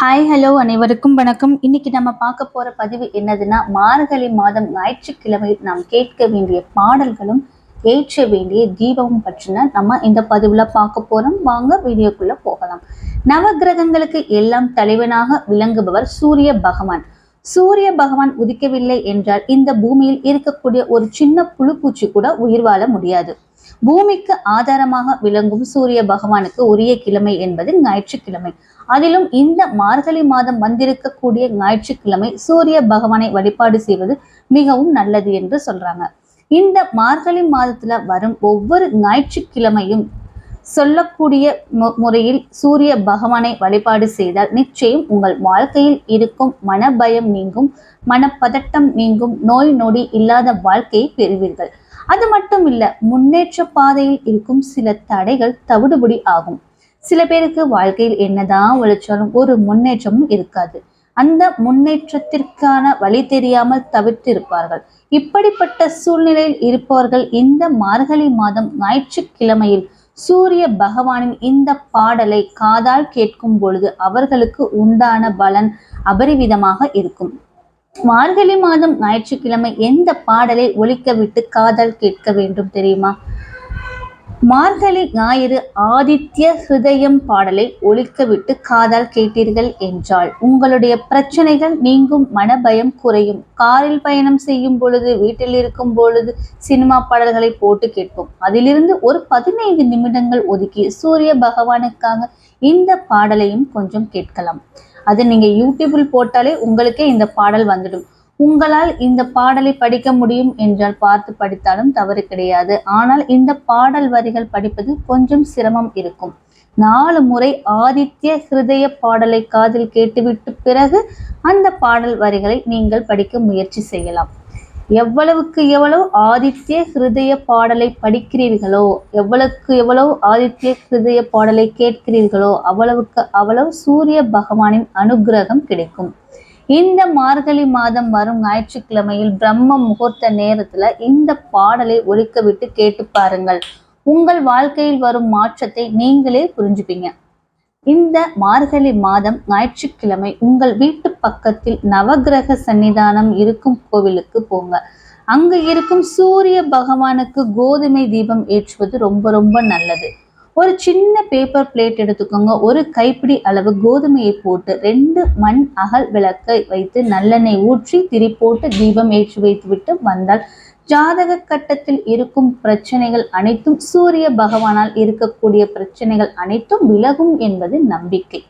Hi hello அனைவருக்கும் வணக்கம். இன்னைக்கு நம்ம பார்க்க போற பதிவு என்னதுன்னா மார்கழி மாதம் ஞாயிற்றுக்கிழமையில் நாம் கேட்க வேண்டிய பாடல்களும் ஏற்ற வேண்டிய தீபமும் பற்றின நம்ம இந்த பதிவுல பார்க்க போறோம். வாங்க வீடியோக்குள்ள போகலாம். நவகிரகங்களுக்கு எல்லாம் தலைவனாக விளங்குபவர் சூரிய பகவான். சூரிய பகவான் உதிக்கவில்லை என்றால் இந்த பூமியில் இருக்கக்கூடிய ஒரு சின்ன புழுப்பூச்சி கூட உயிர் வாழ முடியாது. பூமிக்கு ஆதாரமாக விளங்கும் சூரிய பகவானுக்கு உரிய கிழமை என்பது ஞாயிற்றுக்கிழமை. அதிலும் இந்த மார்கழி மாதம் வந்திருக்கக்கூடிய ஞாயிற்றுக்கிழமை சூரிய பகவானை வழிபாடு செய்வது மிகவும் நல்லது என்று சொல்றாங்க. இந்த மார்கழி மாதத்துல வரும் ஒவ்வொரு ஞாயிற்றுக்கிழமையும் சொல்லக்கூடிய முறையில் சூரிய பகவானை வழிபாடு செய்தால் நிச்சயம் உங்கள் வாழ்க்கையில் இருக்கும் மனபயம் நீங்கும் மனப்பதட்டம் நீங்கும் நோய் நொடி இல்லாத வாழ்க்கையை பெறுவீர்கள். அது மட்டும் இல்ல முன்னேற்ற பாதையில் இருக்கும் சில தடைகள் தவிடுபடி ஆகும். சில பேருக்கு வாழ்க்கையில் என்னதான் உழைச்சாலும் ஒரு முன்னேற்றமும் இருக்காது. அந்த முன்னேற்றத்திற்கான வழி தெரியாமல் தவிர்த்து இருப்பார்கள் இப்படிப்பட்ட சூழ்நிலையில் இருப்பவர்கள் இந்த மார்கழி மாதம் ஞாயிற்றுக்கிழமையில் சூரிய பகவானின் இந்த பாடலை காதால் கேட்கும் பொழுது அவர்களுக்கு உண்டான பலன் அபரிவிதமாக இருக்கும். மார்கழி மாதம் ஞாயிற்றுக்கிழமை எந்த பாடலை ஒழிக்க விட்டு காதல் கேட்க வேண்டும் தெரியுமா? மார்கழி ஞாயிறு ஆதித்ய ஹிருதயம் பாடலை ஒழிக்க விட்டு காதால் கேட்டீர்கள் என்றால் உங்களுடைய பிரச்சனைகள் நீங்கும் மனபயம் குறையும். காரில் பயணம் செய்யும் பொழுது வீட்டில் இருக்கும் பொழுது சினிமா பாடல்களை போட்டு கேட்போம். அதிலிருந்து ஒரு பதினைந்து நிமிடங்கள் ஒதுக்கி சூரிய பகவானுக்காக இந்த பாடலையும் கொஞ்சம் கேட்கலாம். அது நீங்கள் யூடியூபில் போட்டாலே உங்களுக்கே இந்த பாடல் வந்துடும். உங்களால் இந்த பாடலை படிக்க முடியும் என்றால் பார்த்து படித்தாலும் தவறு கிடையாது. ஆனால் இந்த பாடல் வரிகள் படிப்பது கொஞ்சம் சிரமம் இருக்கும். நாலு முறை ஆதித்ய ஹிருதய பாடலை காதில் கேட்டுவிட்டு பிறகு அந்த பாடல் வரிகளை நீங்கள் படிக்க முயற்சி செய்யலாம். எவ்வளவுக்கு எவ்வளவு ஆதித்ய ஹிருதய பாடலை படிக்கிறீர்களோ எவ்வளவுக்கு எவ்வளவு ஆதித்ய ஹிருதய பாடலை கேட்கிறீர்களோ அவ்வளவுக்கு அவ்வளவு சூரிய பகவானின் அனுகிரகம் கிடைக்கும். இந்த மார்கழி மாதம் வரும் ஞாயிற்றுக்கிழமையில் பிரம்ம முகூர்த்த நேரத்துல இந்த பாடலை ஒழிக்க விட்டு கேட்டு பாருங்கள். உங்கள் வாழ்க்கையில் வரும் மாற்றத்தை நீங்களே புரிஞ்சுப்பீங்க. இந்த மார்கழி மாதம் ஞாயிற்றுக்கிழமை உங்கள் வீட்டு பக்கத்தில் நவகிரக சன்னிதானம் இருக்கும் கோவிலுக்கு போங்க. அங்க இருக்கும் சூரிய பகவானுக்கு கோதுமை தீபம் ஏற்றுவது ரொம்ப ரொம்ப நல்லது. ஒரு சின்ன பேப்பர் பிளேட் எடுத்துக்கோங்க. ஒரு கைப்பிடி அளவு கோதுமையை போட்டு ரெண்டு மண் அகல் விளக்கை வைத்து நல்லெண்ணெய் ஊற்றி திரி போட்டு தீபம் ஏற்றி வைத்து விட்டு வந்தால் ஜாதக கட்டத்தில் இருக்கும் பிரச்சனைகள் அனைத்தும் சூரிய பகவானால் இருக்கக்கூடிய பிரச்சனைகள் அனைத்தும் விலகும் என்பது நம்பிக்கை.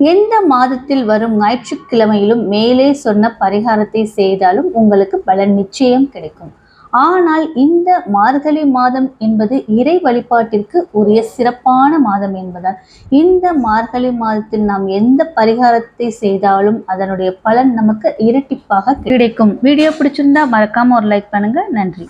எந்த மாதத்தில் வரும் ஞாயிற்றுக்கிழமையிலும் மேலே சொன்ன பரிகாரத்தை செய்தாலும் உங்களுக்கு பலன் நிச்சயம் கிடைக்கும். ஆனால் இந்த மார்கழி மாதம் என்பது இறை வழிபாட்டிற்கு உரிய சிறப்பான மாதம் என்பதால் இந்த மார்கழி மாதத்தில் நாம் எந்த பரிகாரத்தை செய்தாலும் அதனுடைய பலன் நமக்கு இரட்டிப்பாக கிடைக்கும். வீடியோ பிடிச்சிருந்தா மறக்காம ஒரு லைக் பண்ணுங்க. நன்றி.